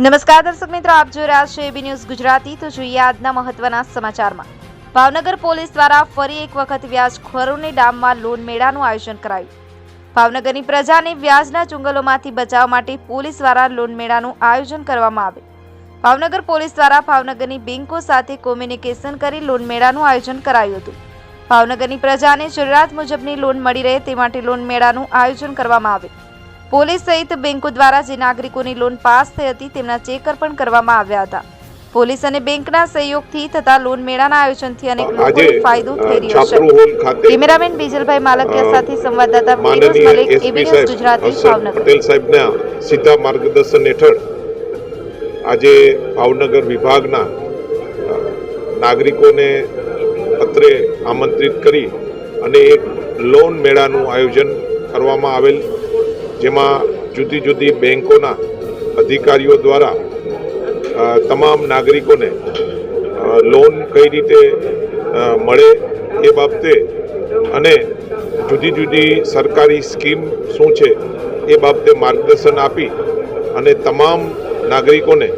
નમસ્કાર દર્શક મિત્રો, આપ જોઈ રહ્યા છો એબી ન્યૂઝ ગુજરાતી. તો જોઈએ આજના મહત્વના સમાચારમાં. ભાવનગર પોલીસ દ્વારા ફરી એક વખત વ્યાજખોરોની ડામમાં લોન મેળાનું આયોજન કરાયું. ભાવનગરની પ્રજાને વ્યાજના ચુંગલોમાંથી બચાવવા માટે પોલીસ દ્વારા લોન મેળાનું આયોજન કરવામાં આવે ભાવનગર પોલીસ દ્વારા ભાવનગરની બેંકો સાથે કોમ્યુનિકેશન કરી લોન મેળાનું આયોજન કરાયું હતું. ભાવનગરની પ્રજાને જરૂરિયાત મુજબની લોન મળી રહે તે માટે લોન મેળાનું આયોજન કરવામાં આવે પોલીસ સહિત બેંકો દ્વારા જે નાગરિકોની લોન પાસ થઈ હતી તેમના ચેક અર્પણ કરવામાં આવ્યા હતા. પોલીસ અને બેંકના સહયોગથી થતા લોન મેળાના આયોજનથી અનેક લોકોને ફાયદો થઈ રહ્યો છે. કેમેરામેન બીજલભાઈ માલકિયા સાથે સંવાદદાતા Firoz Malik SP AB news સાહેબ ગુજરાતી ભાવનગર. પટેલ સાહેબના સીધા માર્ગદર્શન હેઠળ આજે ભાવનગર વિભાગના નાગરિકોને પત્રે આમંત્રિત કરી અને એક લોન મેળાનું આયોજન કરવામાં આવેલ જેમાં જુદી જુદી બેંકોના અધિકારીઓ દ્વારા તમામ નાગરિકોને લોન કઈ રીતે મળે એ બાબતે અને જુદી જુદી સરકારી સ્કીમ શું છે એ બાબતે માર્ગદર્શન આપી અને તમામ નાગરિકોને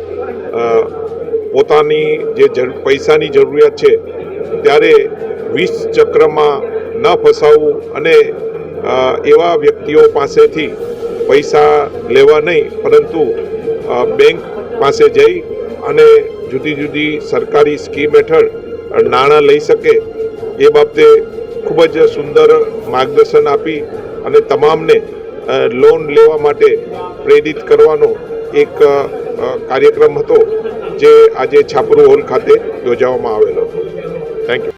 પોતાની જે પૈસાની જરૂરિયાત છે ત્યારે વીસ ચક્રમાં ન ફસાવવું અને એવા વ્યક્તિઓ પાસેથી પૈસા લેવા નહીં, પરંતુ બેંક પાસે જઈ અને જુદી જુદી સરકારી સ્કીમ હેઠળ નાણાં લઈ શકે એ બાબતે ખૂબ જ સુંદર માર્ગદર્શન આપી અને તમામને લોન લેવા માટે પ્રેરિત કરવાનો એક કાર્યક્રમ હતો જે આજે છાપરું હોલ ખાતે યોજવામાં આવેલો હતો. Thank you